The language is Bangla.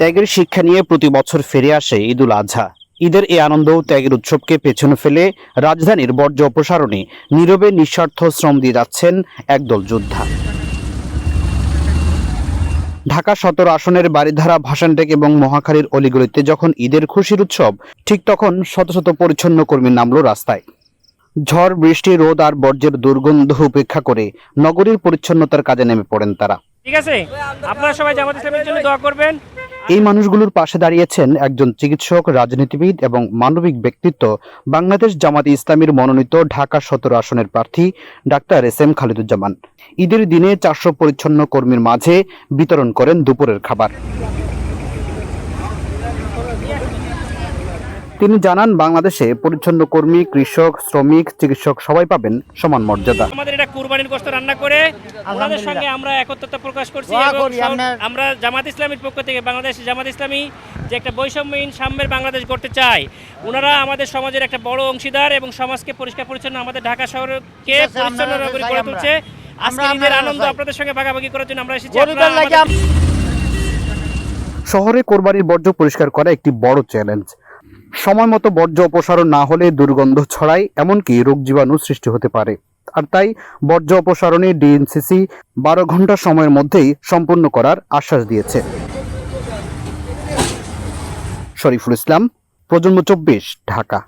ত্যাগের শিক্ষা নিয়ে প্রতি বছর ফিরে আসে ঈদুল আজহা। ঈদের এই আনন্দ ত্যাগের উৎসবকে পেছনে ফেলে রাজধানীর বর্জ্য অপসারণে নীরবে নিঃস্বার্থ শ্রম দিয়ে যাচ্ছেন একদল যোদ্ধা। ঢাকা সদর আসনের বাড়িধারা ভাসানটেক এবং মহাখালীর অলিগলিতে যখন ঈদের খুশির উৎসব, ঠিক তখন শত শত পরিচ্ছন্ন কর্মী নামলো রাস্তায়। ঝড়, বৃষ্টি, রোদ আর বর্জ্যের দুর্গন্ধ উপেক্ষা করে নগরীর পরিচ্ছন্নতার কাজে নেমে পড়েন তারা। ঠিক আছে? আপনারা সবাই জামাত ইসলামের জন্য দোয়া করবেন। এই মানুষগুলোর পাশে দাঁড়িয়েছেন একজন চিকিৎসক, রাজনীতিবিদ এবং মানবিক ব্যক্তিত্ব বাংলাদেশ জামাত ইসলামীর মনোনীত ঢাকা সতেরো আসনের প্রার্থী ডাক্তার এস এম খালিদুজ্জামান। ঈদের দিনে চারশো পরিচ্ছন্ন কর্মীর মাঝে বিতরণ করেন দুপুরের খাবার। তিনি জানান বাংলাদেশে পরিচ্ছন্ন কর্মী কৃষক শ্রমিক চিকিৎসক সবাই পাবেন সমান মর্যাদা। আমাদের এটা কুরবানির গোশত রান্না করে সঙ্গে আমরা একত্রতা প্রকাশ করছি আমরা জামাত ইসলামীর পক্ষ থেকে বাংলাদেশ জামাত ইসলামী যে একটা বৈষম্যহীন সাম্যের বাংলাদেশ করতে চাই ওনারা আমাদের সমাজের একটা বড় অংশীদার এবং সমাজকে পরিষ্কার পরিচ্ছন্ন আমাদের ঢাকা শহরকে পরিচ্ছন্ন নগরী করে তুলছে। আজকে আমরা আনন্দ আপনাদের সঙ্গে ভাগাভাগি করার জন্য আমরা এসেছি। শহরে কোরবানির বর্জ্য পরিষ্কার করা একটি বড় চ্যালেঞ্জ সময় মতো বর্জ্য অপসারণ না হলে দুর্গন্ধ ছড়ায়, এমনকি রোগ জীবাণু সৃষ্টি হতে পারে। আর তাই বর্জ্য অপসারণে ডিএনসিসি বারো ঘণ্টা সময়ের মধ্যেই সম্পূর্ণ করার আশ্বাস দিয়েছে। শরীফুল ইসলাম, প্রজন্ম চব্বিশ, ঢাকা।